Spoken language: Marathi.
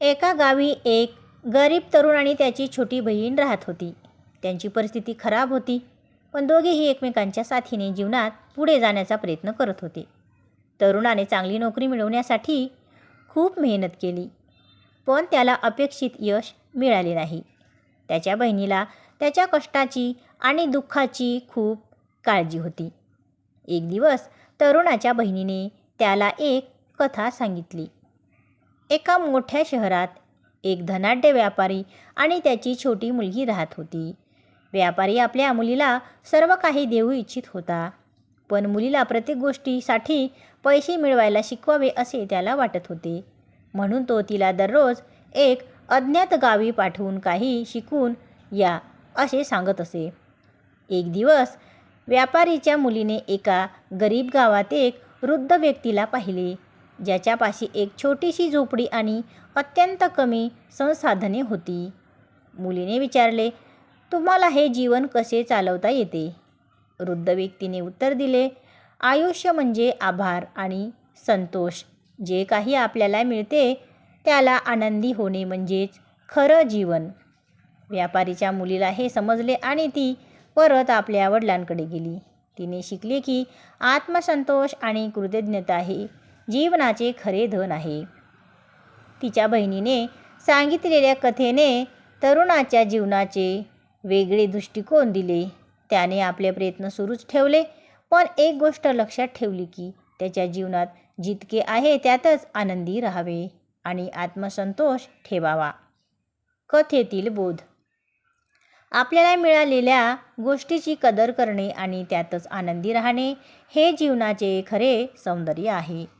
एका गावी एक गरीब तरुण आणि त्याची छोटी बहीण राहत होती. त्यांची परिस्थिती खराब होती पण दोघेही एकमेकांच्या साथीने जीवनात पुढे जाण्याचा प्रयत्न करत होते. तरुणाने चांगली नोकरी मिळवण्यासाठी खूप मेहनत केली पण त्याला अपेक्षित यश मिळाले नाही. त्याच्या बहिणीला त्याच्या कष्टाची आणि दुःखाची खूप काळजी होती. एक दिवस तरुणाच्या बहिणीने त्याला एक कथा सांगितली. एका मोठ्या शहरात एक धनाढ्य व्यापारी आणि त्याची छोटी मुलगी राहत होती. व्यापारी आपल्या मुलीला सर्व काही देऊ इच्छित होता पण मुलीला प्रत्येक गोष्टीसाठी पैसे मिळवायला शिकवावे असे त्याला वाटत होते. म्हणून तो तिला दररोज एक अज्ञात गावी पाठवून काही शिकून या असे सांगत असे. एक दिवस व्यापारीच्या मुलीने एका गरीब गावात एक वृद्ध व्यक्तीला पाहिले. ज्याच्यापाशी एक छोटीशी झोपडी आणि अत्यंत कमी संसाधने होती. मुलीने विचारले तुम्हाला हे जीवन कसे चालवता येते? वृद्ध व्यक्तीने उत्तर दिले आयुष्य म्हणजे आभार आणि संतोष. जे काही आपल्याला मिळते त्याला आनंदी होणे म्हणजेच खरं जीवन. व्यापारीच्या मुलीला हे समजले आणि ती परत आपल्या वडिलांकडे गेली. तिने शिकले की आत्मसंतोष आणि कृतज्ञता हे जीवनाचे खरे धन आहे. तिच्या बहिणीने सांगितलेल्या कथेने तरुणाच्या जीवनाचे वेगळे दृष्टिकोन दिले. त्याने आपले प्रयत्न सुरूच ठेवले पण एक गोष्ट लक्षात ठेवली की त्याच्या जीवनात जितके आहे त्यातच आनंदी राहावे आणि आत्मसंतोष ठेवावा. कथेतील बोध. आपल्याला मिळालेल्या गोष्टीची कदर करणे आणि त्यातच आनंदी राहणे हे जीवनाचे खरे सौंदर्य आहे.